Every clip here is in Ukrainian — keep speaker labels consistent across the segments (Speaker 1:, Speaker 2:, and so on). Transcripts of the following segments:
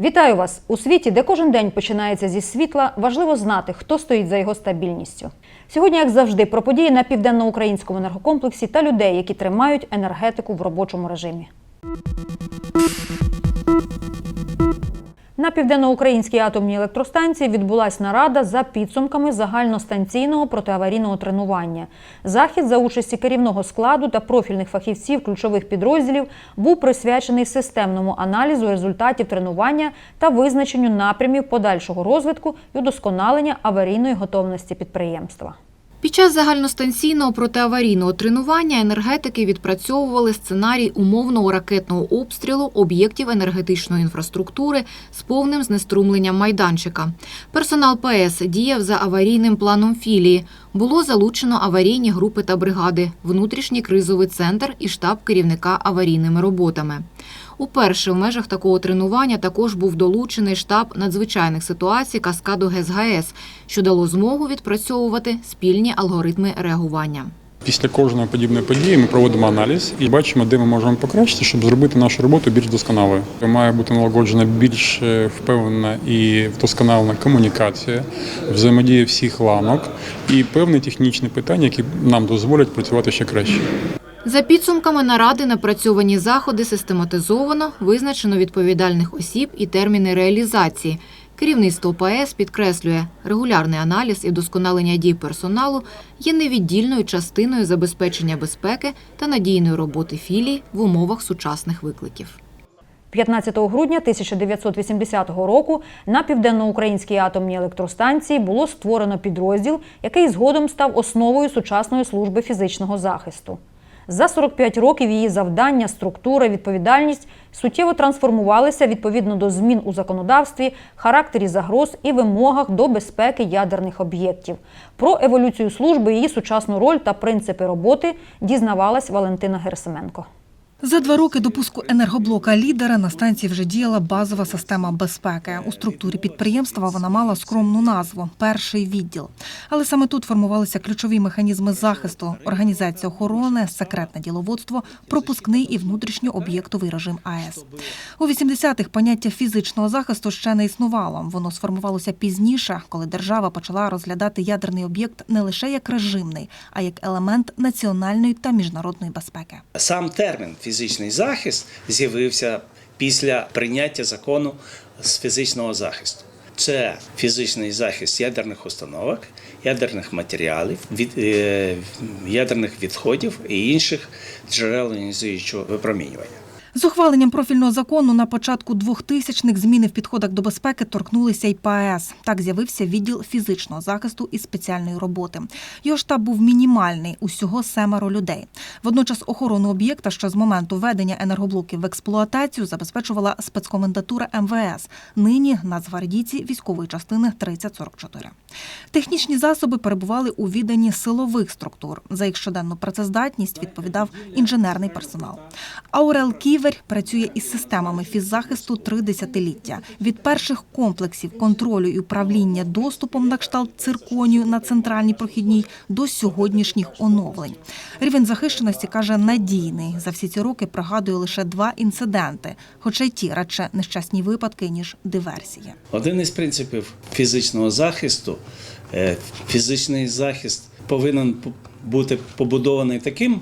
Speaker 1: Вітаю вас у світі, де кожен день починається зі світла. Важливо знати, хто стоїть за його стабільністю. Сьогодні, як завжди, про події на південноукраїнському енергокомплексі та людей, які тримають енергетику в робочому режимі. На південноукраїнській атомній електростанції відбулась нарада за підсумками загальностанційного протиаварійного тренування. Захід за участі керівного складу та профільних фахівців ключових підрозділів був присвячений системному аналізу результатів тренування та визначенню напрямів подальшого розвитку і удосконалення аварійної готовності підприємства.
Speaker 2: Під час загальностанційного протиаварійного тренування енергетики відпрацьовували сценарій умовного ракетного обстрілу об'єктів енергетичної інфраструктури з повним знеструмленням майданчика. Персонал ПС діяв за аварійним планом філії. Було залучено аварійні групи та бригади, внутрішній кризовий центр і штаб керівника аварійними роботами. Уперше в межах такого тренування також був долучений штаб надзвичайних ситуацій Каскаду ГЕС-ГАЕС, що дало змогу відпрацьовувати спільні алгоритми реагування.
Speaker 3: Після кожної подібної події ми проводимо аналіз і бачимо, де ми можемо покращити, щоб зробити нашу роботу більш досконалою. Має бути налагоджена більш е, впевнена і вдосконалена комунікація, взаємодія всіх ланок і певні технічні питання, які нам дозволять працювати ще краще.
Speaker 2: За підсумками наради напрацьовані заходи систематизовано, визначено відповідальних осіб і терміни реалізації. Керівництво ПАЕС підкреслює, регулярний аналіз і вдосконалення дій персоналу є невіддільною частиною забезпечення безпеки та надійної роботи філій в умовах сучасних викликів.
Speaker 1: 15 грудня 1980 року на південноукраїнській атомній електростанції було створено підрозділ, який згодом став основою сучасної служби фізичного захисту. За 45 років її завдання, структура, відповідальність суттєво трансформувалися відповідно до змін у законодавстві, характері загроз і вимогах до безпеки ядерних об'єктів. Про еволюцію служби, її сучасну роль та принципи роботи дізнавалась Валентина Герсименко.
Speaker 4: За два роки до пуску енергоблока лідера на станції вже діяла базова система безпеки. У структурі підприємства вона мала скромну назву перший відділ. Але саме тут формувалися ключові механізми захисту: організація охорони, секретне діловодство, пропускний і внутрішньооб'єктовий режим АЕС. У 80-х поняття фізичного захисту ще не існувало. Воно сформувалося пізніше, коли держава почала розглядати ядерний об'єкт не лише як режимний, а як елемент національної та міжнародної безпеки.
Speaker 5: Сам термін фізичний захист з'явився після прийняття закону з фізичного захисту. Це фізичний захист ядерних установок, ядерних матеріалів, від, е, ядерних відходів і інших джерел іонізуючого випромінювання.
Speaker 4: З ухваленням профільного закону на початку 2000-х зміни в підходах до безпеки торкнулися й ПАЕС. Так з'явився відділ фізичного захисту і спеціальної роботи. Його штаб був мінімальний, усього семеро людей. Водночас охорону об'єкта, що з моменту введення енергоблоків в експлуатацію забезпечувала спецкомендатура МВС. Нині нацгвардійці військової частини 3044. Технічні засоби перебували у відданні силових структур. За їх щоденну працездатність відповідав інженерний персонал. Аурел Ківер працює із системами фіззахисту три десятиліття. Від перших комплексів контролю і управління доступом на кшталт цирконію на центральній прохідній до сьогоднішніх оновлень. Рівень захищеності каже надійний. За всі ці роки пригадує лише два інциденти, хоча й ті радше нещасні випадки ніж диверсії.
Speaker 5: Один із принципів фізичного захисту е, фізичний захист повинен бути побудований таким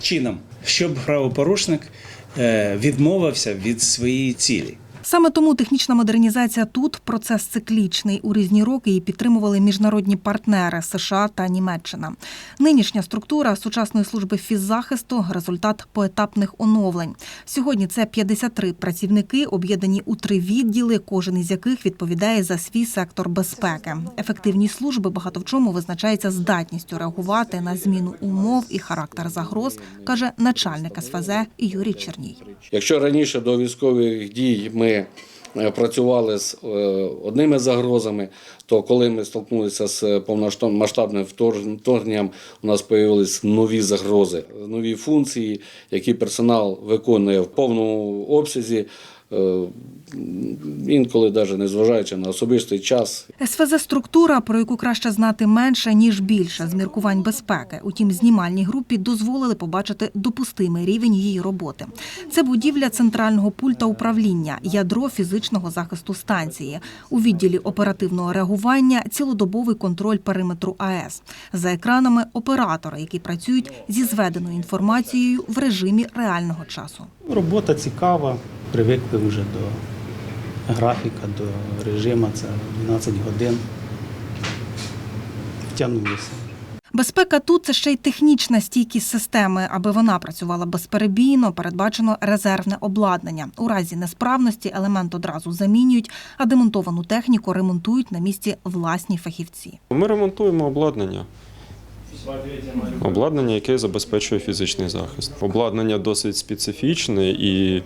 Speaker 5: чином, щоб правопорушник відмовився від своєї цілі.
Speaker 4: Саме тому технічна модернізація тут процес циклічний. У різні роки її підтримували міжнародні партнери США та Німеччина. Нинішня структура сучасної служби фіззахисту – результат поетапних оновлень. Сьогодні це 53 працівники, об'єднані у три відділи, кожен із яких відповідає за свій сектор безпеки. Ефективність служби багато в чому визначається здатністю реагувати на зміну умов і характер загроз, каже начальник СФЗ Юрій Черній.
Speaker 6: Якщо раніше до військових дій ми е, працювали з е, одними загрозами, то коли ми столкнулися з повномасштабним вторгненням, у нас з'явились нові загрози, нові функції, які персонал виконує в повному обсязі. Е, інколи навіть незважаючи на особистий час,
Speaker 4: СФЗ структура, про яку краще знати менше ніж більше з міркувань безпеки. Утім, знімальній групі дозволили побачити допустимий рівень її роботи. Це будівля центрального пульта управління, ядро фізичного захисту станції. У відділі оперативного реагування цілодобовий контроль периметру АЕС. За екранами оператори, які працюють зі зведеною інформацією в режимі реального часу.
Speaker 7: Робота цікава, привикли вже до графіка, до режиму, це 12 годин. Втягнулися.
Speaker 4: Безпека тут це ще й технічна стійкість системи. Аби вона працювала безперебійно, передбачено резервне обладнання. У разі несправності елемент одразу замінюють, а демонтовану техніку ремонтують на місці власні фахівці.
Speaker 8: Ми ремонтуємо обладнання. Обладнання, яке забезпечує фізичний захист. Обладнання досить специфічне і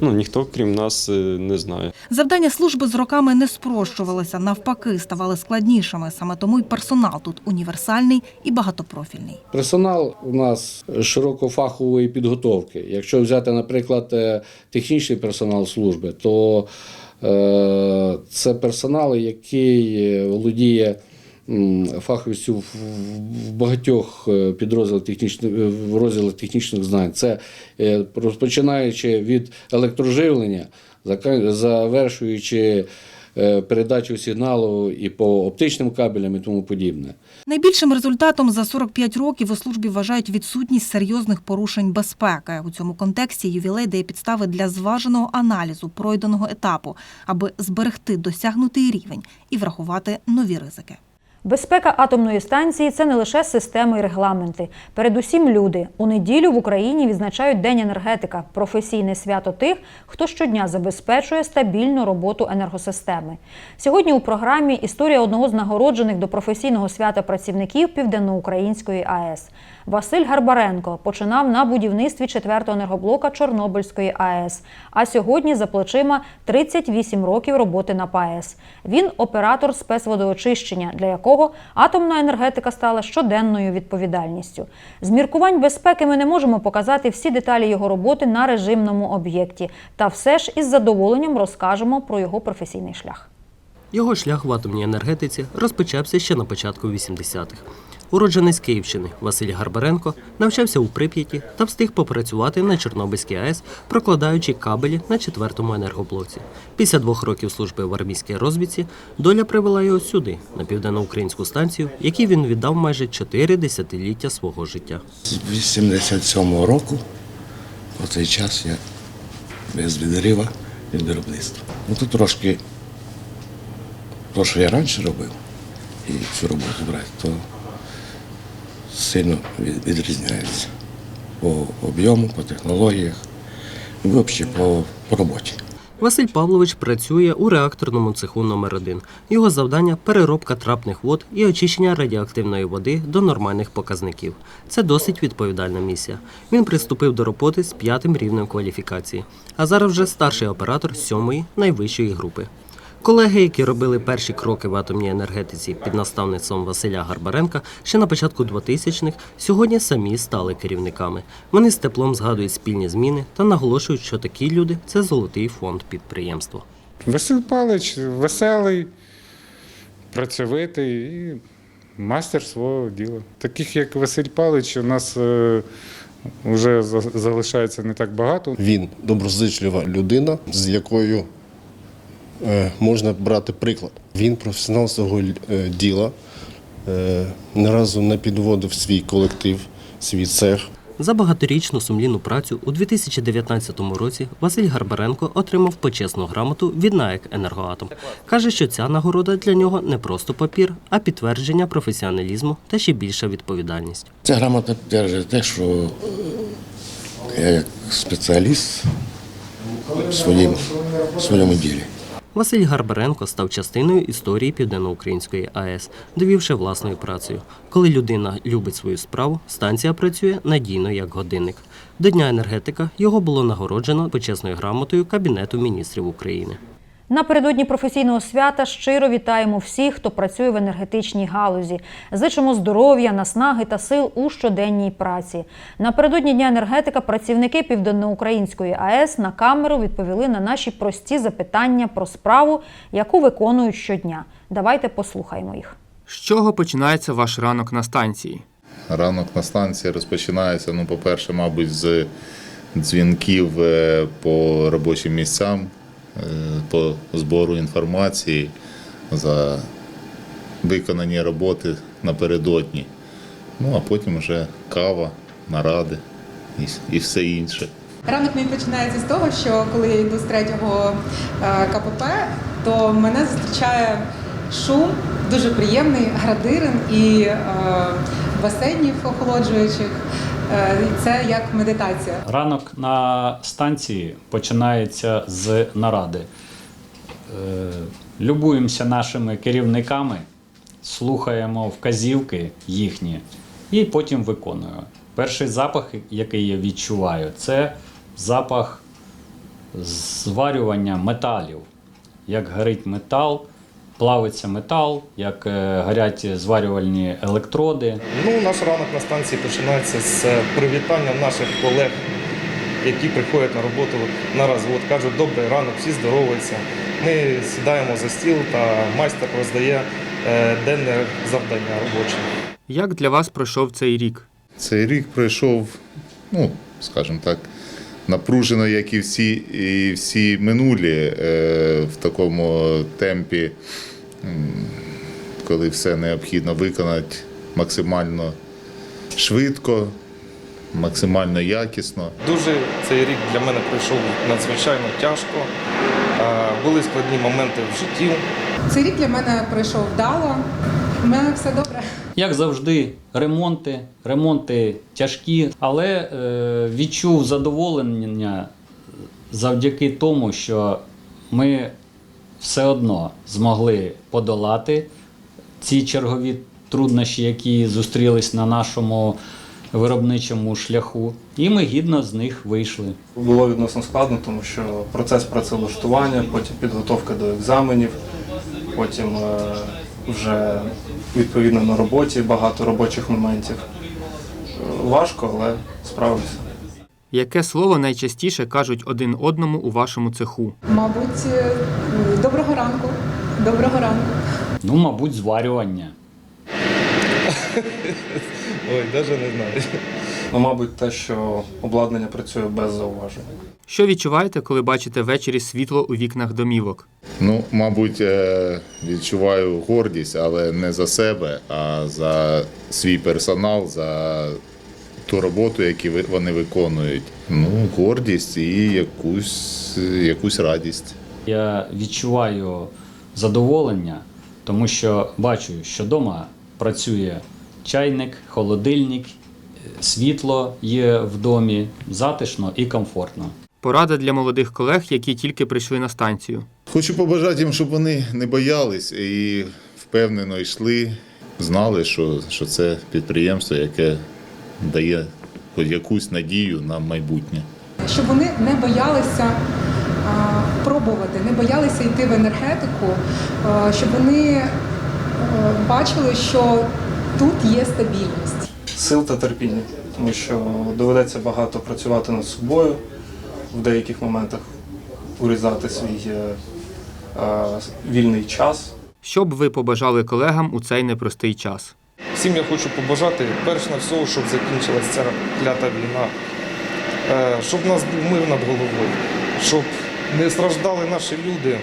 Speaker 8: ну, ніхто, крім нас, е, не знає.
Speaker 4: Завдання служби з роками не спрощувалися, навпаки, ставали складнішими. Саме тому й персонал тут універсальний і багатопрофільний.
Speaker 6: Персонал у нас широкофахової підготовки. Якщо взяти, наприклад, е, технічний персонал служби, то е, це персонал, який володіє фаховістю в багатьох е, підрозділах технічних е, розділах технічних знань. Це е, розпочинаючи від електроживлення, завершуючи передачу сигналу і по оптичним кабелям і тому подібне.
Speaker 4: Найбільшим результатом за 45 років у службі вважають відсутність серйозних порушень безпеки. У цьому контексті ювілей дає підстави для зваженого аналізу пройденого етапу, аби зберегти досягнутий рівень і врахувати нові ризики.
Speaker 1: Безпека атомної станції це не лише системи і регламенти. Передусім люди. У неділю в Україні відзначають День енергетика професійне свято тих, хто щодня забезпечує стабільну роботу енергосистеми. Сьогодні у програмі історія одного з нагороджених до професійного свята працівників Південноукраїнської АЕС. Василь Гарбаренко починав на будівництві четвертого енергоблока Чорнобильської АЕС. А сьогодні за плечима 38 років роботи на ПАЕС. Він оператор спецводоочищення, для якого атомна енергетика стала щоденною відповідальністю. З міркувань безпеки ми не можемо показати всі деталі його роботи на режимному об'єкті. Та все ж із задоволенням розкажемо про його професійний шлях.
Speaker 9: Його шлях в атомній енергетиці розпочався ще на початку 80-х. Уродженець Київщини Василь Гарбаренко навчався у Прип'яті та встиг попрацювати на Чорнобильській АЕС, прокладаючи кабелі на четвертому енергоблоці. Після двох років служби в армійській розвідці доля привела його сюди, на південноукраїнську станцію, якій він віддав майже чотири десятиліття свого життя.
Speaker 10: З 87-го року, по цей час я без відрива від виробництва. Ну тут трошки, то, що я раніше робив, і цю роботу брати, то сильно відрізняється по об'єму, по технологіях, і взагалі по, по роботі.
Speaker 9: Василь Павлович працює у реакторному цеху номер 1 Його завдання переробка трапних вод і очищення радіоактивної води до нормальних показників. Це досить відповідальна місія. Він приступив до роботи з п'ятим рівнем кваліфікації, а зараз вже старший оператор сьомої найвищої групи. Колеги, які робили перші кроки в атомній енергетиці під наставництвом Василя Гарбаренка ще на початку 2000-х, сьогодні самі стали керівниками. Вони з теплом згадують спільні зміни та наголошують, що такі люди це золотий фонд підприємства.
Speaker 11: Василь Палич веселий, працьовитий і мастер свого діла. Таких як Василь Палич у нас е, вже за- залишається не так багато.
Speaker 12: Він доброзичлива людина, з якою е, можна брати приклад. Він професіонал свого е, діла, е, ні разу не підводив свій колектив, свій цех.
Speaker 9: За багаторічну сумлінну працю у 2019 році Василь Гарбаренко отримав почесну грамоту від НАЕК «Енергоатом». Каже, що ця нагорода для нього не просто папір, а підтвердження професіоналізму та ще більша відповідальність.
Speaker 10: Ця грамота підтверджує те, що е, я як спеціаліст в своєму, в своєму ділі.
Speaker 9: Василь Гарбаренко став частиною історії Південноукраїнської АЕС, довівши власною працею. Коли людина любить свою справу, станція працює надійно як годинник. До Дня енергетика його було нагороджено почесною грамотою Кабінету міністрів України.
Speaker 1: Напередодні професійного свята щиро вітаємо всіх, хто працює в енергетичній галузі. Зичимо здоров'я, наснаги та сил у щоденній праці. Напередодні дня енергетика працівники Південноукраїнської АЕС на камеру відповіли на наші прості запитання про справу, яку виконують щодня. Давайте послухаємо їх.
Speaker 13: З чого починається ваш ранок на станції?
Speaker 14: Ранок на станції розпочинається, ну, по-перше, мабуть, з дзвінків е, по робочим місцям, по збору інформації за виконані роботи напередодні. Ну, а потім вже кава, наради і, і все інше.
Speaker 15: Ранок мій починається з того, що коли я йду з третього е, КПП, то мене зустрічає шум, дуже приємний, градирин і е, басейнів охолоджуючих. Е, Це як медитація.
Speaker 16: Ранок на станції починається з наради. Е, Любуємося нашими керівниками, слухаємо вказівки їхні і потім виконую. Перший запах, який я відчуваю, це запах зварювання металів. Як горить метал, плавиться метал, як е, горять зварювальні електроди.
Speaker 17: Ну, наш ранок на станції починається з привітання наших колег, які приходять на роботу на розвод. Кажуть, добрий ранок, всі здороваються. Ми сідаємо за стіл та майстер роздає е, денне завдання робоче.
Speaker 13: Як для вас пройшов цей рік?
Speaker 14: Цей рік пройшов, ну, скажімо так, напружено, як і всі, і всі минулі, е, в такому темпі, коли все необхідно виконати максимально швидко, максимально якісно.
Speaker 17: Дуже цей рік для мене пройшов надзвичайно тяжко. Були складні моменти в житті.
Speaker 15: Цей рік для мене пройшов вдало. У мене все добре.
Speaker 16: Як завжди, ремонти, ремонти тяжкі, але е, відчув задоволення завдяки тому, що ми все одно змогли подолати ці чергові труднощі, які зустрілись на нашому виробничому шляху, і ми гідно з них вийшли.
Speaker 17: Було відносно складно, тому що процес працевлаштування, потім підготовка до екзаменів, потім е, вже відповідно на роботі багато робочих моментів. Е, Важко, але справився.
Speaker 13: Яке слово найчастіше кажуть один одному у вашому цеху?
Speaker 15: Мабуть, е, доброго ранку. Доброго ранку.
Speaker 16: Ну, мабуть, зварювання.
Speaker 17: Ой, навіть не знаю. Ну, мабуть, те, що обладнання працює без зауважень.
Speaker 13: Що відчуваєте, коли бачите ввечері світло у вікнах домівок?
Speaker 14: Ну, мабуть, е, відчуваю гордість, але не за себе, а за свій персонал, за ту роботу, яку ви- вони виконують. Ну, гордість і якусь, якусь радість.
Speaker 16: Я відчуваю задоволення, тому що бачу, що вдома працює чайник, холодильник, світло є в домі, затишно і комфортно.
Speaker 13: Порада для молодих колег, які тільки прийшли на станцію.
Speaker 14: Хочу побажати їм, щоб вони не боялись і впевнено йшли, знали, що, що це підприємство, яке дає хоч якусь надію на майбутнє.
Speaker 15: Щоб вони не боялися а, пробувати, не боялися йти в енергетику, а, щоб вони бачили, що тут є стабільність.
Speaker 17: Сил та терпіння, тому що доведеться багато працювати над собою, в деяких моментах урізати свій е, е, вільний час.
Speaker 13: Що б ви побажали колегам у цей непростий час?
Speaker 17: Всім я хочу побажати, перш на всього, щоб закінчилася ця клята війна, Е, щоб у нас був мир над головою, щоб не страждали наші люди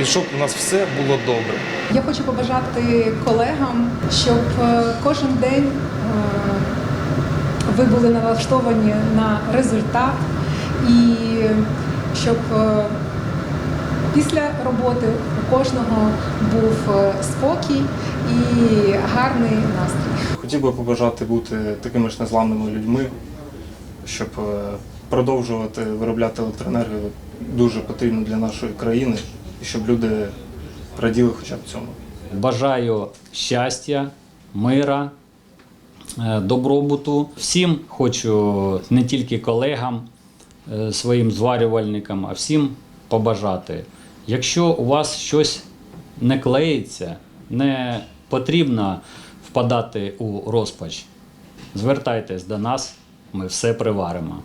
Speaker 17: і щоб у нас все було добре.
Speaker 15: Я хочу побажати колегам, щоб е, кожен день е, ви були налаштовані на результат і щоб після роботи у кожного був спокій і гарний настрій.
Speaker 17: Хотів би побажати бути такими ж незламними людьми, щоб е, продовжувати виробляти електроенергію дуже потрібно для нашої країни, і щоб люди раділи хоча б цьому.
Speaker 16: Бажаю щастя, мира, е, добробуту. Всім хочу не тільки колегам, е, своїм зварювальникам, а всім побажати Якщо у вас щось не клеїться, не потрібно впадати у розпач, звертайтесь до нас, ми все приваримо.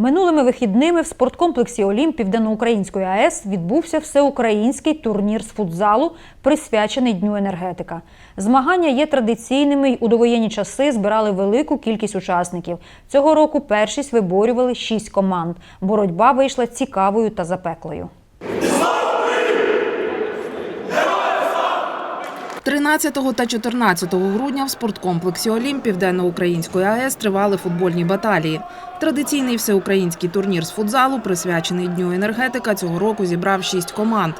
Speaker 1: Минулими вихідними в спорткомплексі Олімп Південноукраїнської АЕС відбувся всеукраїнський турнір з футзалу, присвячений Дню енергетика. Змагання є традиційними й у довоєнні часи збирали велику кількість учасників. Цього року першість виборювали шість команд. Боротьба вийшла цікавою та запеклою.
Speaker 18: 13 та 14 грудня в спорткомплексі Олімп Південноукраїнської АЕС тривали футбольні баталії. Традиційний всеукраїнський турнір з футзалу, присвячений Дню енергетика, цього року зібрав шість команд.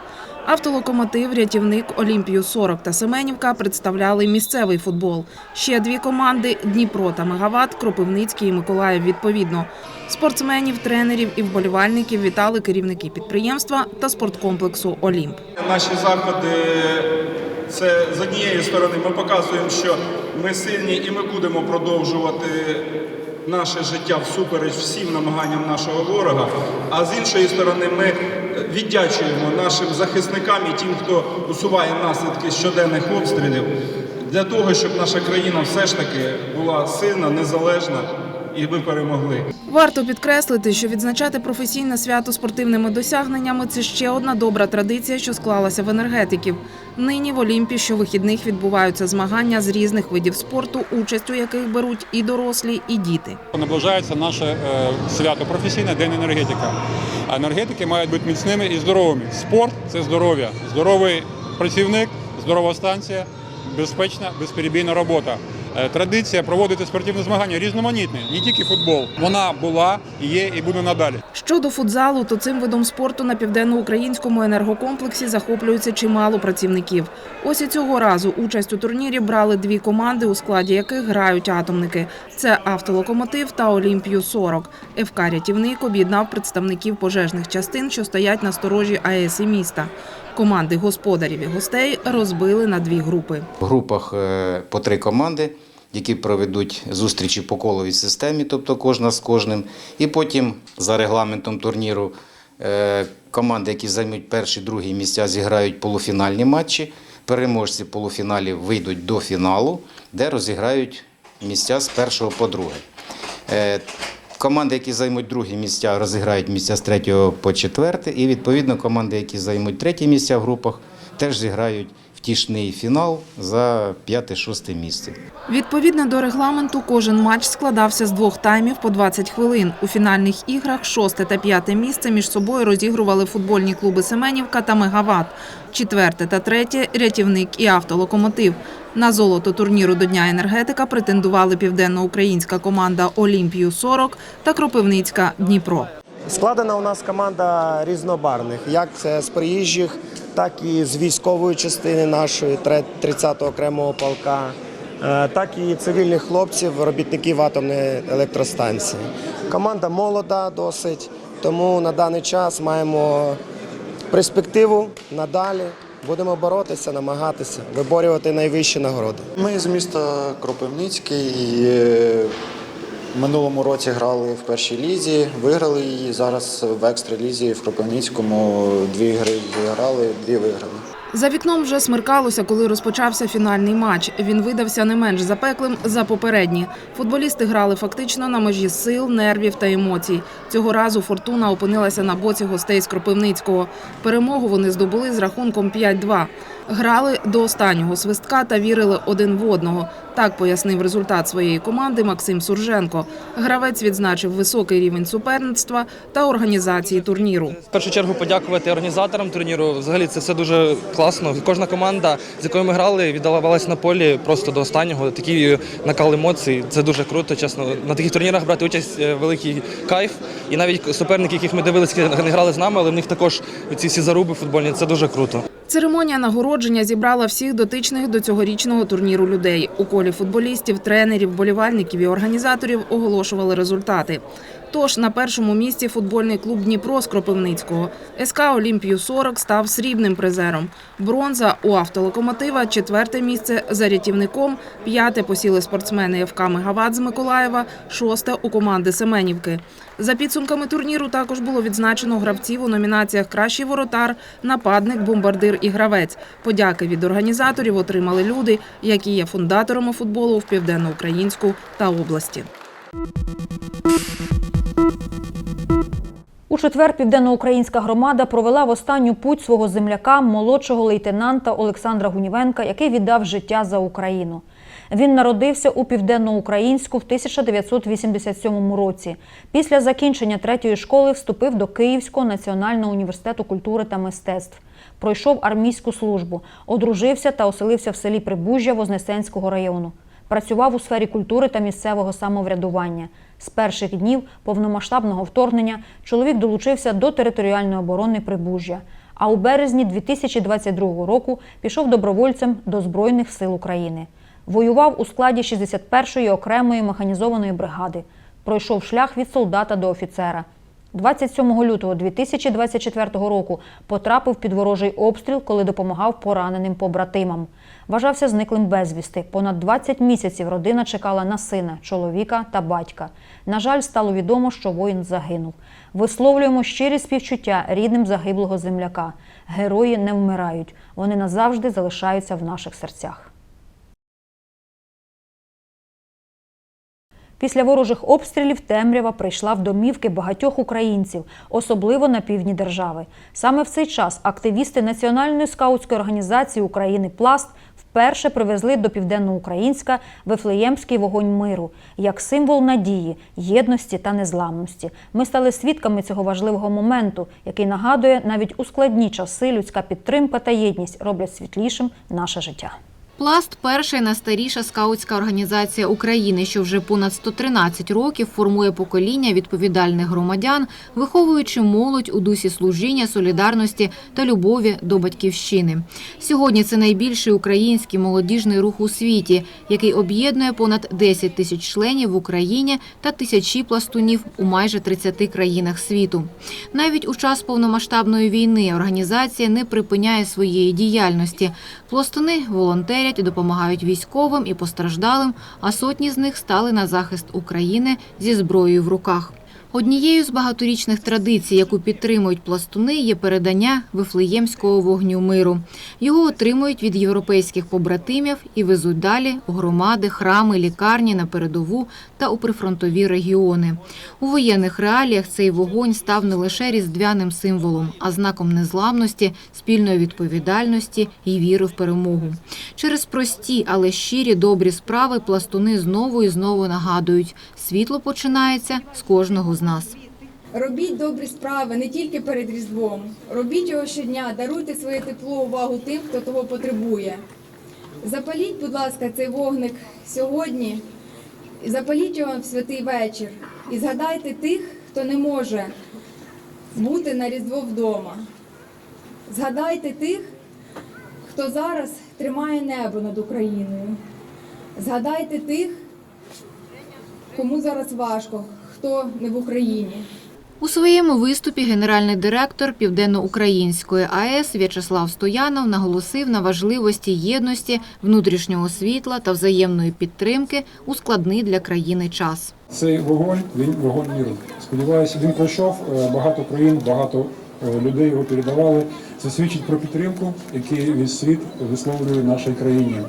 Speaker 18: Автолокомотив, рятівник, Олімпію 40 та Семенівка представляли місцевий футбол. Ще дві команди Дніпро та Мегават, Кропивницький і Миколаїв відповідно. Спортсменів, тренерів і вболівальників вітали керівники підприємства та спорткомплексу Олімп.
Speaker 19: Наші заходи це з однієї сторони ми показуємо, що ми сильні і ми будемо продовжувати наше життя всупереч всім намаганням нашого ворога. А з іншої сторони, ми віддячуємо нашим захисникам і тим, хто усуває наслідки щоденних обстрілів, для того, щоб наша країна все ж таки була сильна, незалежна і ми перемогли.
Speaker 18: Варто підкреслити, що відзначати професійне свято спортивними досягненнями це ще одна добра традиція, що склалася в енергетиків. Нині в Олімпі щовихідних відбуваються змагання з різних видів спорту, участь у яких беруть і дорослі, і діти.
Speaker 3: Наближається наше е, свято професійне День енергетика. А енергетики мають бути міцними і здоровими. Спорт це здоров'я. Здоровий працівник, здорова станція, безпечна, безперебійна робота. Е, Традиція проводити спортивні змагання різноманітні, не тільки футбол. Вона була, є і буде надалі.
Speaker 18: Щодо футзалу, то цим видом спорту на південноукраїнському енергокомплексі захоплюється чимало працівників. Ось і цього разу участь у турнірі брали дві команди, у складі яких грають атомники. Це автолокомотив та Олімпію 40 ФК «Рятівник» об'єднав представників пожежних частин, що стоять на сторожі АЕС і міста. Команди господарів і гостей розбили на дві групи.
Speaker 20: В групах е, по три команди, які проведуть зустрічі по коловій системі, тобто кожна з кожним. І потім за регламентом турніру е, команди, які займуть перші, другі місця, зіграють полуфінальні матчі. Переможці полуфіналів вийдуть до фіналу, де розіграють місця з першого по друге. Е, Команди, які займуть другі місця, розіграють місця з третього по четверте. І відповідно команди, які займуть треті місця в групах, теж зіграють втішний фінал за п'яте-шосте місце.
Speaker 18: Відповідно до регламенту, кожен матч складався з двох таймів по 20 хвилин. У фінальних іграх шосте та п'яте місце між собою розігрували футбольні клуби Семенівка та Мегават. Четверте та третє рятівник і автолокомотив. На золото турніру до Дня енергетика претендували південноукраїнська команда Олімпію 40 та Кропивницька Дніпро.
Speaker 21: Складена у нас команда різнобарних, як це з приїжджих, так і з військової частини нашої 30-го окремого полка, е, так і цивільних хлопців, робітників атомної електростанції. Команда молода досить, тому на даний час маємо перспективу надалі. Будемо боротися, намагатися виборювати найвищі нагороди.
Speaker 22: Ми з міста Кропивницький. е, минулому році грали в першій лізі, виграли її. Зараз в екстралізі в Кропивницькому дві гри зіграли, дві виграли.
Speaker 18: За вікном вже смеркалося, коли розпочався фінальний матч. Він видався не менш запеклим за попередні. Футболісти грали фактично на межі сил, нервів та емоцій. Цього разу фортуна опинилася на боці гостей з Кропивницького. Перемогу вони здобули з рахунком 5-2. Грали до останнього свистка та вірили один в одного. Так пояснив результат своєї команди Максим Сурженко. Гравець відзначив високий рівень суперництва та організації турніру.
Speaker 23: В першу чергу подякувати організаторам турніру. Взагалі це все дуже класно. Кожна команда, з якою ми грали, віддавалась на полі просто до останнього. Такий накал емоцій. Це дуже круто. Чесно, на таких турнірах брати участь е, великий кайф. І навіть суперники, яких ми дивилися, не грали з нами, але в них також ці всі заруби футбольні. Це дуже круто.
Speaker 18: Церемонія нагородження зібрала всіх дотичних до цьогорічного турніру людей. У колі футболістів, тренерів, болівальників і організаторів оголошували результати. Тож на першому місці футбольний клуб Дніпро з Кропивницького. СК Олімпію 40 став срібним призером. Бронза у автолокомотива, четверте місце за рятівником, п'яте посіли спортсмени ФК Мегават з Миколаєва, шосте у команди Семенівки. За підсумками турніру також було відзначено гравців у номінаціях Кращий воротар, нападник, бомбардир і гравець. Подяки від організаторів отримали люди, які є фундаторами футболу в Південноукраїнську та області.
Speaker 1: У четвер південноукраїнська громада провела в останню путь свого земляка, молодшого лейтенанта Олександра Гунівенка, який віддав життя за Україну. Він народився у південноукраїнську в 1987 році. Після закінчення третьої школи вступив до Київського національного університету культури та мистецтв. Пройшов армійську службу, одружився та оселився в селі Прибужжя Вознесенського району. Працював у сфері культури та місцевого самоврядування. З перших днів повномасштабного вторгнення чоловік долучився до територіальної оборони Прибужжя. А у березні 2022 року пішов добровольцем до Збройних сил України. Воював у складі 61-ї окремої механізованої бригади. Пройшов шлях від солдата до офіцера. 27 лютого 2024 року потрапив під ворожий обстріл, коли допомагав пораненим побратимам. Вважався зниклим безвісти. Понад 20 місяців родина чекала на сина, чоловіка та батька. На жаль, стало відомо, що воїн загинув. Висловлюємо щирі співчуття рідним загиблого земляка. Герої не вмирають. Вони назавжди залишаються в наших серцях. Після ворожих обстрілів темрява прийшла в домівки багатьох українців, особливо на півдні держави. Саме в цей час активісти Національної скаутської організації України Пласт вперше привезли до південноукраїнська Вифлеємський вогонь миру як символ надії, єдності та незламності. Ми стали свідками цього важливого моменту, який нагадує, навіть у складні часи людська підтримка та єдність роблять світлішим наше життя.
Speaker 2: Пласт перша і найстаріша скаутська організація України, що вже понад 113 років формує покоління відповідальних громадян, виховуючи молодь у дусі служіння, солідарності та любові до батьківщини. Сьогодні це найбільший український молодіжний рух у світі, який об'єднує понад 10 тисяч членів в Україні та тисячі пластунів у майже 30 країнах світу. Навіть у час повномасштабної війни організація не припиняє своєї діяльності. Пластуни волонтерять, допомагають військовим і постраждалим, а сотні з них стали на захист України зі зброєю в руках. Однією з багаторічних традицій, яку підтримують пластуни, є передання вифлеємського вогню миру. Його отримують від європейських побратимів і везуть далі громади, храми, лікарні на передову та у прифронтові регіони. У воєнних реаліях цей вогонь став не лише різдвяним символом, а знаком незламності, спільної відповідальності і віри в перемогу. Через прості, але щирі добрі справи пластуни знову і знову нагадують: світло починається з кожного з нас.
Speaker 24: Робіть добрі справи не тільки перед Різдвом. Робіть його щодня, даруйте своє тепло, увагу тим, хто того потребує. Запаліть, будь ласка, цей вогник сьогодні, запаліть його в святий вечір. І згадайте тих, хто не може бути на Різдво вдома. Згадайте тих, хто зараз тримає небо над Україною. Згадайте тих, кому зараз важко, хто не в Україні.
Speaker 2: У своєму виступі генеральний директор Південноукраїнської АЕС В'ячеслав Стоянов наголосив на важливості єдності, внутрішнього світла та взаємної підтримки у складний для країни час.
Speaker 3: Цей вогонь він вогонь міру. Сподіваюся, він пройшов е, багато країн, багато е, людей його передавали. Це свідчить про підтримку, весь світ висловлює нашій країні.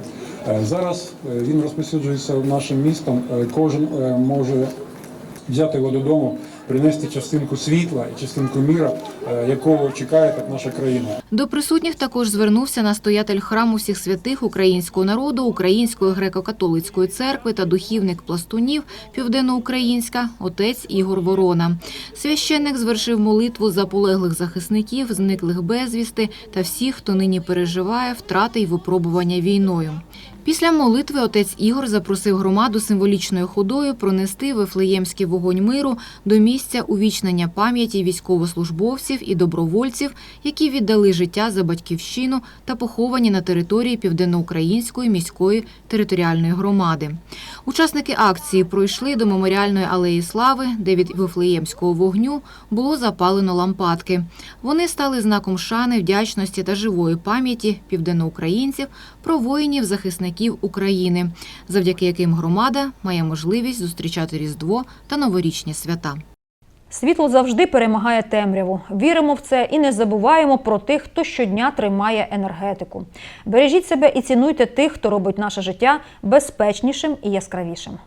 Speaker 3: Е, Зараз е, він розповсюджується нашим містом. Е, Кожен може взяти його додому, принести частинку світла і частинку міра, е, якого чекає так наша країна.
Speaker 2: До присутніх також звернувся настоятель храму всіх святих українського народу, Української греко-католицької церкви та духівник пластунів Південноукраїнська, отець Ігор Ворона. Священник звершив молитву за полеглих захисників, зниклих безвісти та всіх, хто нині переживає втрати й випробування війною. Після молитви отець Ігор запросив громаду символічною ходою пронести Вифлеємський вогонь миру до місця увічнення пам'яті військовослужбовців і добровольців, які віддали життя за батьківщину та поховані на території Південноукраїнської міської територіальної громади. Учасники акції пройшли до меморіальної алеї слави, де від Вифлеємського вогню було запалено лампадки. Вони стали знаком шани, вдячності та живої пам'яті південноукраїнців про воїнів-захисників України, завдяки яким громада має можливість зустрічати Різдво та новорічні свята.
Speaker 1: Світло завжди перемагає темряву. Віримо в це і не забуваємо про тих, хто щодня тримає енергетику. Бережіть себе і цінуйте тих, хто робить наше життя безпечнішим і яскравішим.